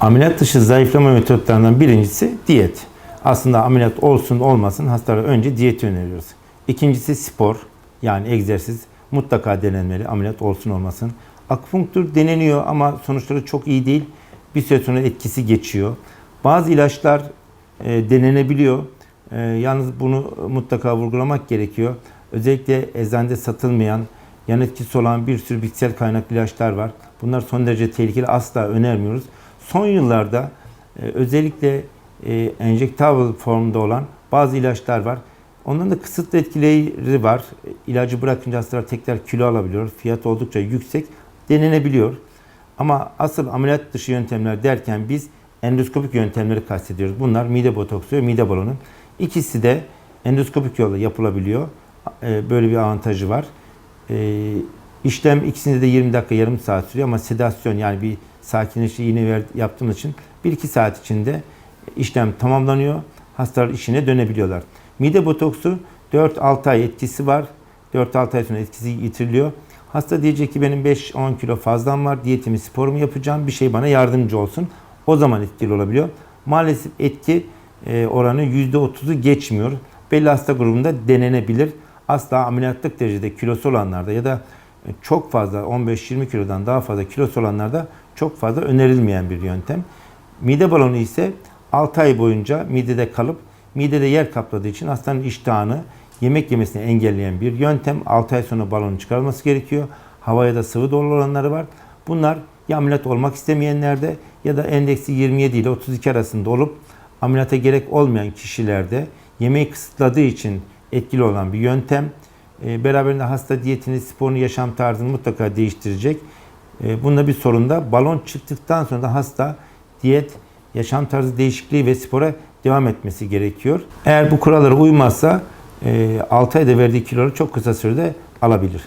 Ameliyat dışı zayıflama metotlarından birincisi diyet. Aslında ameliyat olsun olmasın hastalara önce diyeti öneriyoruz. İkincisi spor yani egzersiz mutlaka denenmeli ameliyat olsun olmasın. Akupunktur deneniyor ama sonuçları çok iyi değil. Bir süre sonra etkisi geçiyor. Bazı ilaçlar e, denenebiliyor. E, yalnız bunu mutlaka vurgulamak gerekiyor. Özellikle eczanede satılmayan, yan etkisi olan bir sürü bitkisel kaynaklı ilaçlar var. Bunlar son derece tehlikeli. Asla önermiyoruz. Son yıllarda e, özellikle e, enjektable formda olan bazı ilaçlar var. Onların da kısıtlı etkileri var. İlacı bırakınca hastalar tekrar kilo alabiliyor. Fiyat oldukça yüksek. Denenebiliyor. Ama asıl ameliyat dışı yöntemler derken biz endoskopik yöntemleri kastediyoruz. Bunlar mide botoksu ve mide balonu. İkisi de endoskopik yolla yapılabiliyor. E, Böyle bir avantajı var. E, İşlem ikisinde de 20 dakika yarım saat sürüyor ama sedasyon yani bir sakinleştirici iğne ver, yaptığımız için 1-2 saat içinde işlem tamamlanıyor. Hastalar işine dönebiliyorlar. Mide botoksu 4-6 ay etkisi var. 4-6 ay sonra etkisi yitiriliyor. Hasta diyecek ki benim 5-10 kilo fazlam var. Diyetimi, sporumu yapacağım. Bir şey bana yardımcı olsun. O zaman etkili olabiliyor. Maalesef etki e, oranı %30'u geçmiyor. Belli hasta grubunda denenebilir. Asla ameliyatlık derecede kilosu olanlarda ya da çok fazla 15-20 kilodan daha fazla kilosu olanlarda çok fazla önerilmeyen bir yöntem. Mide balonu ise 6 ay boyunca midede kalıp midede yer kapladığı için hastanın iştahını yemek yemesini engelleyen bir yöntem. 6 ay sonra balonun çıkarılması gerekiyor. Havaya da sıvı dolu olanları var. Bunlar ya ameliyat olmak istemeyenlerde ya da endeksi 27 ile 32 arasında olup ameliyata gerek olmayan kişilerde yemeği kısıtladığı için etkili olan bir yöntem. E, Beraberinde hasta diyetini, sporunu, yaşam tarzını mutlaka değiştirecek. E, Bunda bir sorun da balon çıktıktan sonra da hasta diyet, yaşam tarzı değişikliği ve spora devam etmesi gerekiyor. Eğer bu kurallara uymazsa 6 ayda verdiği kiloları çok kısa sürede alabilir.